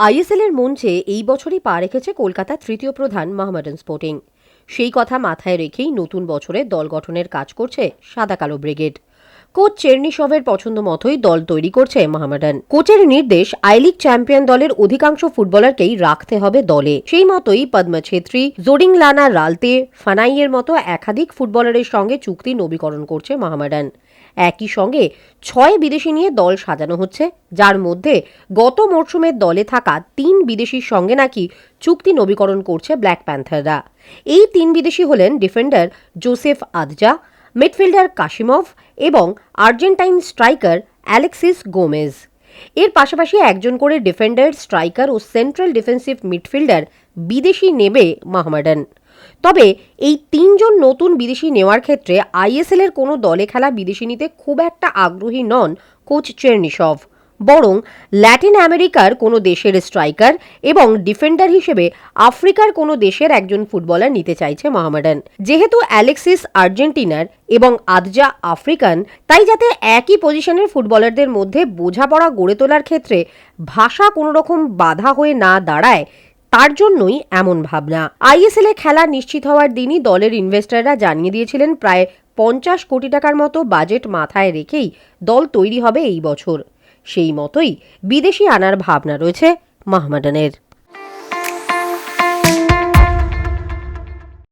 ISL এর মঞ্চে এই বছরই পা রেখেছে কলকাতার তৃতীয় প্রধান মোহামেডান স্পোর্টিং। সেই কথা মাথায় রেখেই নতুন বছরে দল গঠনের কাজ করছে সাদা কালো ব্রিগেড। কোচ চেরনিসভের পছন্দ মতোই দল তৈরি করছে মোহামেডান। কোচের নির্দেশ, আই লিগ চ্যাম্পিয়ন দলের অধিকাংশ ফুটবলারকেই রাখতে হবে দলে। সেই মতোই পদ্মা ছেত্রী জোডিংলানা রালতে, ফানাইয়ের মতো একাধিক ফুটবলারের সঙ্গে চুক্তি নবীকরণ করছে মোহামেডান। একই সঙ্গে ছয় বিদেশি নিয়ে দল সাজানো হচ্ছে, যার মধ্যে গত মরশুমের দলে থাকা তিন বিদেশির সঙ্গে নাকি চুক্তি নবীকরণ করছে ব্ল্যাক প্যান্থাররা। এই তিন বিদেশি হলেন defender Joseph Adjah midfielder Kasimov এবং আর্জেন্টাইন স্ট্রাইকার অ্যালেক্সিস গোমেজ। এর পাশাপাশি একজন করে ডিফেন্ডার, স্ট্রাইকার ও সেন্ট্রাল ডিফেন্সিভ মিডফিল্ডার বিদেশি নেবে মাহমাডান। তবে এই তিনজন নতুন বিদেশি নেওয়ার ক্ষেত্রে আইএসএল এর কোনো দলে খেলা বিদেশি নিতে খুব একটা আগ্রহী নন কোচ চেরনিসভ বরং ল্যাটিন আমেরিকার কোনো দেশের স্ট্রাইকার এবং ডিফেন্ডার হিসেবে আফ্রিকার কোনো দেশের একজন ফুটবলার নিতে চাইছে মোহামেডান। যেহেতু অ্যালেক্সিস আর্জেন্টিনার এবং আদজা আফ্রিকান, তাই যাতে একই পজিশনের ফুটবলারদের মধ্যে বোঝাপড়া গড়ে তোলার ক্ষেত্রে ভাষা কোনো রকম বাধা হয়ে না দাঁড়ায়, তার জন্যই এমন ভাবনা। আইএসএল এ খেলা নিশ্চিত হওয়ার দিনই দলের ইনভেস্টররা জানিয়ে দিয়েছিলেন, প্রায় পঞ্চাশ কোটি টাকার মতো বাজেট মাথায় রেখেই দল তৈরি হবে এই বছর। সেই মতোই বিদেশি আনার ভাবনা রয়েছে মাহমাডানের